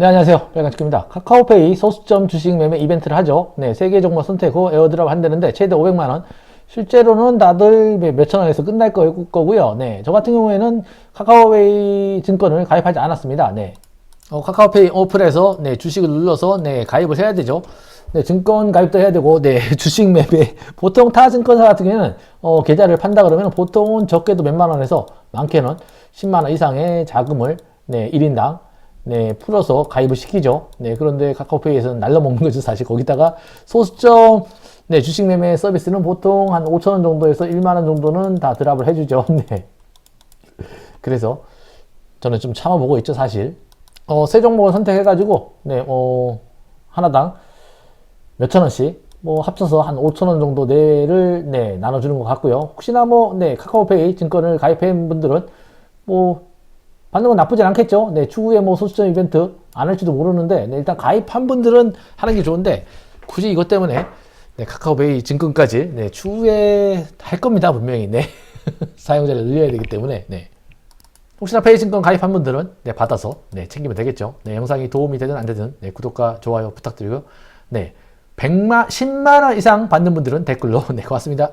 네, 안녕하세요. 빨간치입니다 카카오페이 소수점 주식 매매 이벤트를 하죠. 네, 세개 종목 선택 후 에어드랍 한다는데 최대 500만원. 실제로는 다들 몇천 원에서 끝날 거- 거고요. 네, 저 같은 경우에는 카카오페이 증권을 가입하지 않았습니다. 네. 어, 카카오페이 어플에서 네, 주식을 눌러서 네, 가입을 해야 되죠. 네, 증권 가입도 해야 되고, 네, 주식 매매. 보통 타 증권사 같은 경우에는 어, 계좌를 판다 그러면 보통은 적게도 몇만 원에서 많게는 10만 원 이상의 자금을 네, 1인당 네, 풀어서 가입을 시키죠. 네, 그런데 카카오페이에서는 날려먹는 거죠. 사실 거기다가 소수점 네, 주식 매매 서비스는 보통 한 5천 원 정도에서 1만 원 정도는 다 드랍을 해주죠. 네. 그래서 저는 좀 참아보고 있죠, 사실. 어, 세 종목을 선택해가지고, 네, 어, 하나당 몇천 원씩, 뭐, 합쳐서 한 5천 원 정도 내를, 네, 나눠주는 것 같고요. 혹시나 뭐, 네, 카카오페이 증권을 가입한 분들은, 뭐, 받는 건 나쁘진 않겠죠. 네, 추후에 뭐 소수점 이벤트 안 할지도 모르는데, 네, 일단 가입한 분들은 하는 게 좋은데, 굳이 이것 때문에, 네, 카카오페이 증권까지, 네, 추후에 할 겁니다, 분명히. 네. 사용자를 늘려야 되기 때문에, 네. 혹시나 페이 증권 가입한 분들은 네, 받아서 네, 챙기면 되겠죠. 네, 영상이 도움이 되든 안 되든 네, 구독과 좋아요 부탁드리고요. 네, 100만, 10만 원 이상 받는 분들은 댓글로 네, 고맙습니다.